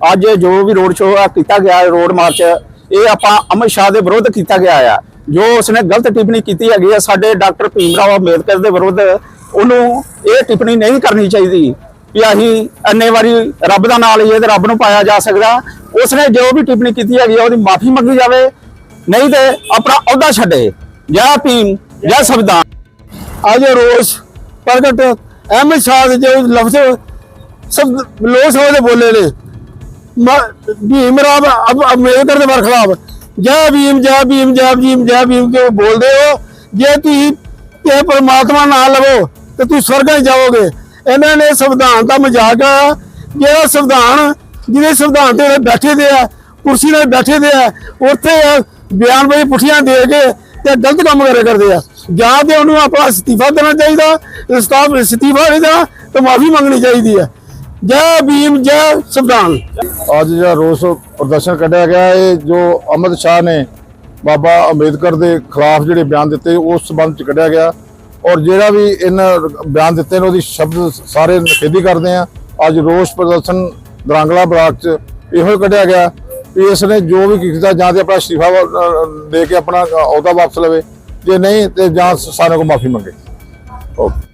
ਅੱਜ ਜੋ ਵੀ road show ਕੀਤਾ ਗਿਆ ਰੋਡ ਮਾਰਚ ਇਹ ਆਪਾਂ ਅਮਿਤ ਸ਼ਾਹ ਦੇ ਵਿਰੁੱਧ ਕੀਤਾ ਗਿਆ ਆ। ਜੋ ਉਸਨੇ ਗਲਤ ਟਿੱਪਣੀ ਕੀਤੀ ਹੈਗੀ ਆ, ਸਾਡੇ ਡਾਕਟਰ ਭੀਮ ਰਾਓ ਅੰਬੇਦਕਰ ਦੇ ਵਿਰੁੱਧ, ਉਹਨੂੰ ਇਹ ਟਿੱਪਣੀ ਨਹੀਂ ਕਰਨੀ ਚਾਹੀਦੀ ਵੀ ਅਸੀਂ ਅੰਨੇ ਵਾਰੀ ਰੱਬ ਦਾ ਨਾਮ ਲਈਏ ਤੇ ਰੱਬ ਨੂੰ ਪਾਇਆ ਜਾ ਸਕਦਾ। ਉਸਨੇ ਜੋ ਵੀ ਟਿੱਪਣੀ ਕੀਤੀ ਹੈਗੀ ਆ, ਉਹਦੀ ਮਾਫੀ ਮੰਗੀ ਜਾਵੇ, ਨਹੀਂ ਤੇ ਆਪਣਾ ਅਹੁਦਾ ਛੱਡੇ। ਜੈ ਭੀਮ, ਜੈ ਸੰਵਿਧਾਨ। ਅੱਜ ਰੋਸ ਪ੍ਰਗਟ ਅਹਿਮਦ ਸ਼ਾਹ ਦੇ ਜੋ ਲਫ਼ਜ਼ ਸਭ ਲੋਕ ਸਭਾ ਦੇ ਬੋਲੇ ਨੇ। ਮ- ਭੀਮ ਰਾਵ ਅੰਬੇਦਕਰ ਦੇ ਵਰਖਲਾਫ਼ ਜੈ ਭੀਮ ਜੈ ਭੀਮ ਜੈ ਭੀਮ ਜੈ ਭੀਮ ਕੇ ਬੋਲਦੇ ਹੋ? ਜੇ ਤੁਸੀਂ ਇਹ ਪਰਮਾਤਮਾ ਨਾ ਲਵੋ, ਤੇ ਤੁਸੀਂ ਸਵਰਗਾਂ 'ਚ ਜਾਓਗੇ ਇਹਨਾਂ ਨੇ ਸੰਵਿਧਾਨ ਦਾ ਮਜ਼ਾਕ ਆ। ਜਿਹੜਾ ਸੰਵਿਧਾਨ, ਜਿਹਦੇ ਸੰਵਿਧਾਨ ਤੇ ਬੈਠੇ ਦੇ ਆ, ਕੁਰਸੀ ਨਾਲ ਬੈਠੇ ਦੇ ਆ, ਉੱਥੇ ਬਿਆਨਬਾਜ਼ੀ ਪੁੱਠੀਆਂ ਦੇ ਕੇ ਤੇ ਗਲਤ ਕੰਮ ਕਰਿਆ ਕਰਦੇ ਆ। ਜਾਂ ਤੇ ਉਹਨੂੰ ਆਪਣਾ ਅਸਤੀਫਾ ਦੇਣਾ ਚਾਹੀਦਾ ਇਸਤਾਫ ਅਸਤੀਫਾ ਨਹੀਂ ਦੇਣਾ, ਤੇ ਮਾਫੀ ਮੰਗਣੀ ਚਾਹੀਦੀ ਹੈ ਜੈ ਭੀਮ, ਜੈ ਸੰਵਿਧਾਨ। ਅੱਜ ਜਿਹੜਾ ਰੋਸ ਪ੍ਰਦਰਸ਼ਨ ਕੱਢਿਆ ਗਿਆ ਇਹ ਜੋ ਅਮਿਤ ਸ਼ਾਹ ਨੇ ਬਾਬਾ ਅੰਬੇਦਕਰ ਦੇ ਖਿਲਾਫ ਜਿਹੜੇ ਬਿਆਨ ਦਿੱਤੇ, ਉਸ ਸਬੰਧ ਚ ਕੱਢਿਆ ਗਿਆ। ਔਰ ਜਿਹੜਾ ਵੀ ਇਹਨਾਂ ਬਿਆਨ ਦਿੱਤੇ ਨੇ, ਉਹਦੀ ਸ਼ਬਦ ਸਾਰੇ ਨਿਖੇਧੀ ਕਰਦੇ ਆ। ਅੱਜ ਰੋਸ ਪ੍ਰਦਰਸ਼ਨ ਦਰਾਂਗਲਾ ਬਲਾਕ ਚ ਇਹੋ ਹੀ ਕੱਢਿਆ ਗਿਆ ਵੀ ਇਸ ਨੇ ਜੋ ਵੀ ਕੀਤਾ, ਜਾਂ ਤੇ ਆਪਣਾ ਅਸਤੀਫਾ ਦੇ ਕੇ ਆਪਣਾ ਅਹੁਦਾ ਵਾਪਸ ਲਵੇ। ਜੇ ਨਹੀਂ, ਤੇ ਜਾਂ ਸਾਰਿਆਂ ਕੋਲ ਮਾਫੀ ਮੰਗੇ। ਓਕੇ।